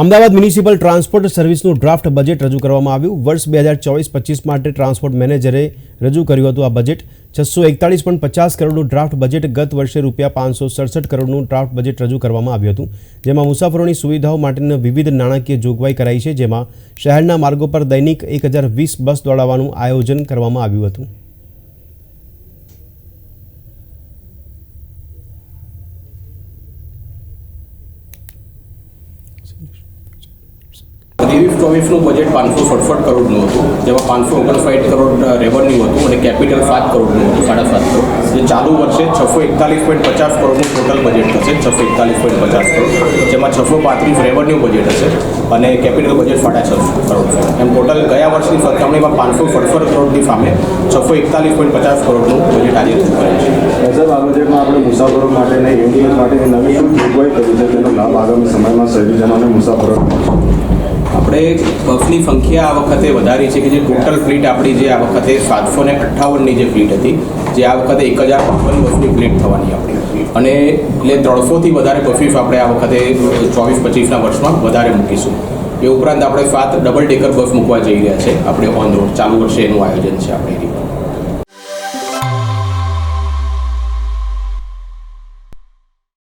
Ahmedabad municipal transport સર્વિસનું draft budget રજૂ કરવામાં આવ્યું. વર્ષ બે હજાર ચોવીસ પચીસ માટે ટ્રાન્સપોર્ટ મેનેજરે રજૂ કર્યું હતું આ બજેટ. છસો એકતાળીસ પોઈન્ટ પચાસ કરોડનું ડ્રાફ્ટ બજેટ ગત વર્ષે રૂપિયા પાંચસો સડસઠ કરોડનું ડ્રાફ્ટ બજેટ રજૂ કરવામાં આવ્યું હતું. જેમાં મુસાફરોની સુવિધાઓ માટેની વિવિધ નાણાકીય જોગવાઈ કરાઈ છે. જેમાં શહેરના માર્ગો પર દૈનિક એક હજાર વીસ બસ દોડાવવાનું આયોજન કરવામાં આવ્યું હતું. ત્રેવીસ ચોવીસનું બજેટ પાંચસો સડસઠ કરોડનું હતું. જેમાં પાંચસો ઓગણસાઠ કરોડ રેવન્યુ હતું અને કેપિટલ સાત કરોડનું હતું સાડા સાત કરોડ. જે ચાલુ વર્ષે છસો એકતાલીસ પોઈન્ટ પચાસ કરોડનું ટોટલ બજેટ થશે છસો એકતાલીસ પોઈન્ટ પચાસ કરોડ. જેમાં છસો પાંત્રીસ રેવન્યુ બજેટ હશે અને કેપિટલ બજેટ સાડા છસો કરોડ છે. એમ ટોટલ ગયા વર્ષની સરખામણીમાં પાંચસો સડસઠ કરોડની સામે છસો એકતાલીસ પોઈન્ટ પચાસ કરોડનું બજેટ આજે કરેલ છે સાહેબ આ બજેટમાં આપણે મુસાફરો માટેને યુનિયન માટેની નવી શું જોગવાઈ કરી છે, તેનો લાભ આગામી સમયમાં શહેરીજનોને મુસાફરો આપણે બસની સંખ્યા આ વખતે વધારી છે કે જે ટોટલ ફ્લીટ આપણી જે આ વખતે સાતસો ને અઠ્ઠાવનની જે ફ્લીટ હતી, જે આ વખતે એક હજાર બાવન બસની ફ્લીટ થવાની આપણી. અને એટલે ત્રણસોથી વધારે બસીસ આપણે આ વખતે ચોવીસ પચીસના વર્ષમાં વધારે મૂકીશું. એ ઉપરાંત આપણે સાત ડબલ ડેકર બસ મૂકવા જઈ રહ્યા છે, આપણે ઓન રોડ ચાલુ વર્ષે એનું આયોજન છે આપણે